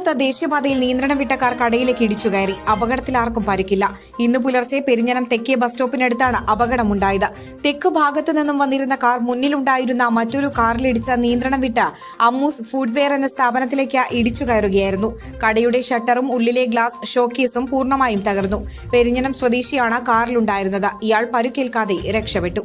പെരിഞ്ഞനത്ത് ദേശീയപാതയിൽ നിയന്ത്രണം വിട്ട കാർ കടയിലേക്ക് ഇടിച്ചു കയറി. അപകടത്തിൽ ആർക്കും പരിക്കില്ല. ഇന്ന് പുലർച്ചെ പെരിഞ്ഞനം തെക്കേ ബസ് സ്റ്റോപ്പിനടുത്താണ് അപകടമുണ്ടായത്. തെക്ക് ഭാഗത്തു നിന്നും വന്നിരുന്ന കാർ മുന്നിലുണ്ടായിരുന്ന മറ്റൊരു കാറിലിടിച്ച നിയന്ത്രണം വിട്ട അമ്മൂസ് ഫുഡ്വെയർ എന്ന സ്ഥാപനത്തിലേക്ക് ഇടിച്ചു കയറുകയായിരുന്നു. കടയുടെ ഷട്ടറും ഉള്ളിലെ ഗ്ലാസ് ഷോക്കേസും പൂർണമായും തകർന്നു. പെരിഞ്ഞനം സ്വദേശിയാണ് കാറിലുണ്ടായിരുന്നത്. ഇയാൾ പരുക്കേൽക്കാതെ രക്ഷപ്പെട്ടു.